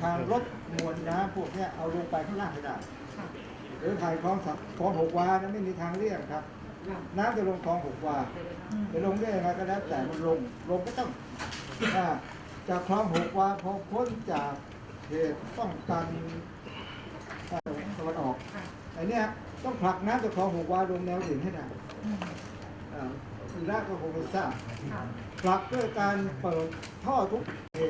คารลดมวลน้ำพวกเนี้ยเอาลงไปข้างล่างไม่ได้ค่ะหรือถ่ายคลองสักคลองหกวานะไม่มีทางเลี่ยงครับค่ะน้ำจะลงคลองหกวาอืมจะลงได้ยังไงก็แล้วแต่มันลงลงก็ต้องอ่าจากคลองหกวาพอพ้นจากเหตุป้องกันอ่าตะวันออกค่ะไอ้เนี้ยต้องผลักน้ำจากคลองหกวาลงแนวดิ่งให้ได้อืมอ่าทีแรกก็คงไม่ทราบค่ะผลักด้วยการเปิดท่อทุกเทมา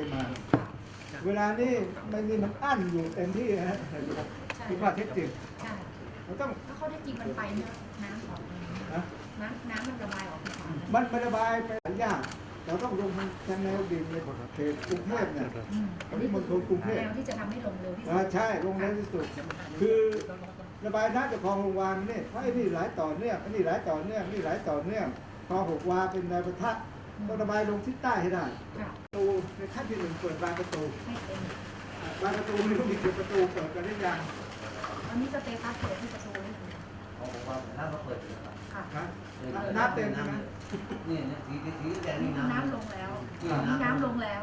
ค่ะ เวลานี้ไม่มีมันอั้นอยู่เต็มที่นะคือว่าเท็จจริงใช่เราต้อง ถ้าเขาได้จริงมันไปเนี่ยน้ำออกเลยนะน้ำน้ำมันระบายออกไปก่อนมันไประบายไปหลายอย่างเราต้องลงทางแนวดิ่งในเขตกรุงเทพเนี่ย อืมอันนี้มณฑลกรุงเทพ แนวที่จะทำให้ลงเร็วที่สุอ่าดใช่ลงเร็วที่สุด คือระบายน้ำจากคลองหกวานี่เพราะไอ้นี่ไหลต่อเนื่องไอ้นี่ไหลต่อเนื่องนี่ไหลต่อเนื่องคลองหกวาเป็นแนวประทะ ต้องระบายลงทิศใต้ให้ได้ค่ะประตูในขั้นที่หนึ่งเปิดบานประตูให้เต็มอ่าบานประตูนี่ก็มีกี่ประตูเปิดกันได้ยังอันนี้สเตตัสเปิดที่ประตูนี่เขาบอกว่าน้ำเขาเปิดอยู่ครับค่ะฮะน้ำเต็มใช่ไหมนี่เนี่ยสีสีแดงนี่นี่น้ำน้ำลงแล้วนี่น้ำลงแล้ว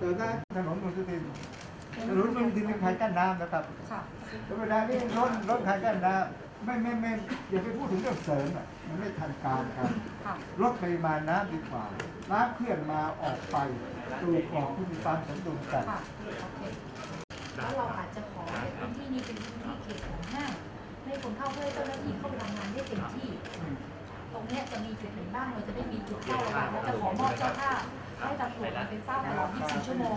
เดินได้ถนนมุนทินถนนมุน ทินเป็นใครกั้นน้ำนะครับค่ะธรรมดานี่รถรถใครกั้นน้ำไม่ไม่ไม่อย่าไปพูดถึงเรื่องเสริมอะมันไม่ทันการครับค่ะลดปริมาณน้ำดีกว่าน้ำเคลื่อนมาออกไปตูกออกที่มีความสมดุลกันค่ะโอเคแล้วเราอาจจะขอให้พื้นที่นี้เป็นพื้นที่เขตของห้างให้คนเข้าเพื่อให้เจ้าหน้าที่เข้าไปทำงานได้เต็มที่ ตรงเนี้ยจะมีจุดไหนบ้างเราจะได้มีจุดเฝ้าระวังและจะขอมอบเจ้าท่าให้ตำรวจไปเฝ้าตลอด24ชั่วโมง